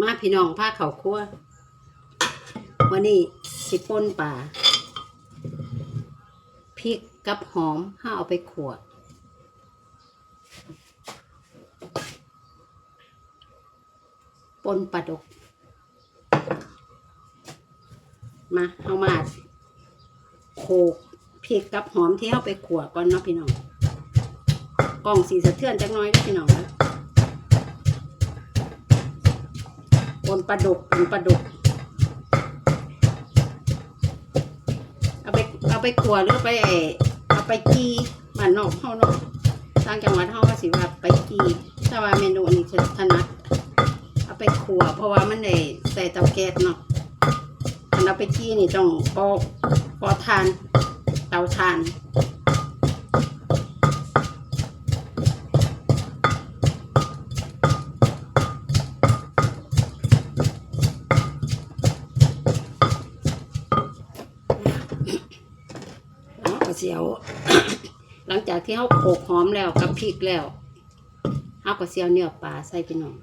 มาพี่น้องผ้าเขาวคั่ววันนี้สิป่นป่าพริกกับหอมห้าเอาไปขัวป่นปลาดก มาเอามาโขกพริกกับหอมที่เอาไปขัวก่อนเนาะพี่น้องกล่องสีสะเทือนจักน้อยเด้อพี่น้องนะ ปนปลาดุกปนปลาดุก เอาไปเอาไปขัวหรือไปไอเอาไปจีบ้านนอกเฮาเนาะทางจังหวัดเฮาก็สิว่าไปจีถ้าว่าเมนูอันนี้ถนัดเอาไปขัว เพราะว่ามันได้ใส่เตาแก๊สเนาะอันเอาไปจีนี่ต้องปอกปอทาน เตาทาน เสียว หลังจากที่เขาโขลกหอมแล้วกับพริกแล้วเอาก็เสียวเนื้อปลาใส่ไปหน่อย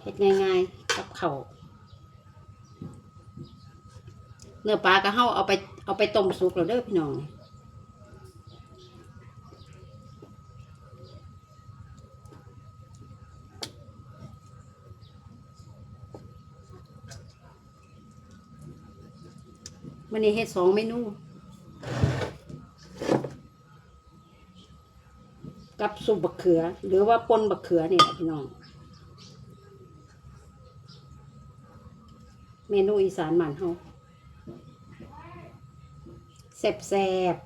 เฮ็ดง่ายๆกับเขาเนื้อปลาก็เฮาเอาไปเอาไปต้มสุกแล้วเด้อพี่น้องวันนี้เฮ็ดสองเมนู กับสุบักเขือ หรือว่าปนบักเขือเนี่ยพี่น้อง เมนูอีสานหมันเฮาแซ่บ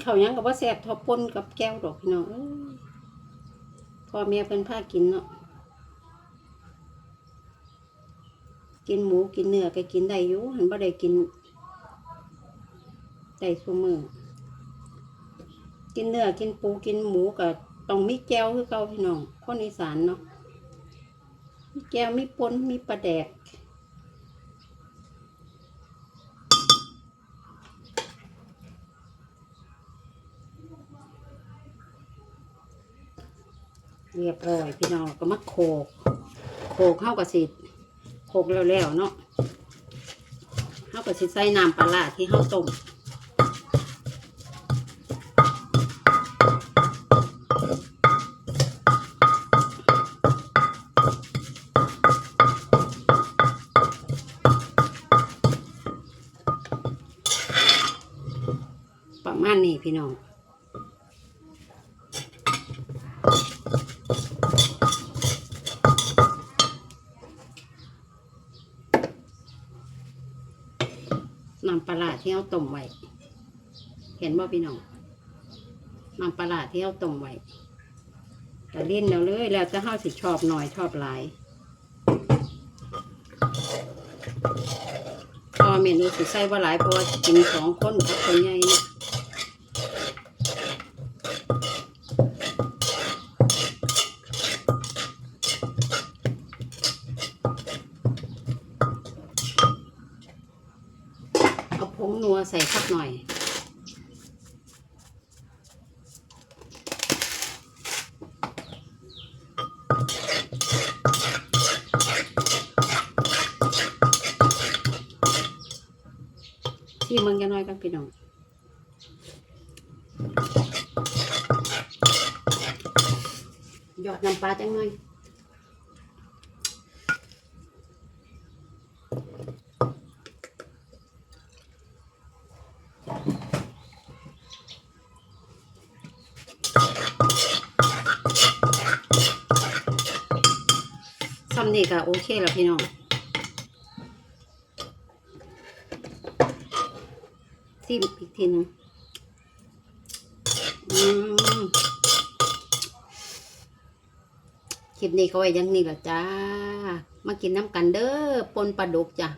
ซบกินข้าวยังกับว่าแซ่บทอปนกับแก้วดอกพี่น้องพ่อแม่เพิ่นพากินเนาะกินหมูกินเนื้อก็กินได้อยู่หันบ่ได้กินได้ซุมือกินเนื้อกินปูกินหมูก็ต้องมีแก้วคือเก่าพี่น้องคนอีสานเนาะมีแก้วมีปนมีปลาแดก เรียบร้อยพี่น้องก็มาโขกโขกเข้ากับสิโขกแล้วๆเนาะเข้ากับสิใส่น้ำปลาร้าที่เข้าต้มประมาณนี้พี่น้อง น้ำปลาที่เอาต้มไว้ เห็นบ่พี่น้องน้ำปลาที่เอาต้มไว้แต่เล่นแล้วเลย แล้วจะเฮาสิชอบหน่อยชอบหลายพอเมนูสิใส่ว่าหลายเพราะว่าสิกินสองคนกับคนใหญ่เนาะเอาผ งนัวใส่สักหน่อย ที่เมืองยะน้อยกันพี่น้องหยอดน้ำปลาจังหน่อย ซ้ำนี่ก็โอเคแล้วพี่น้องซิมอีกทีนึงคลิปนี้ก็ไว้ยังนี้ละจ้า มากินน้ำกันเด้อปนปลาดุกจ้ะ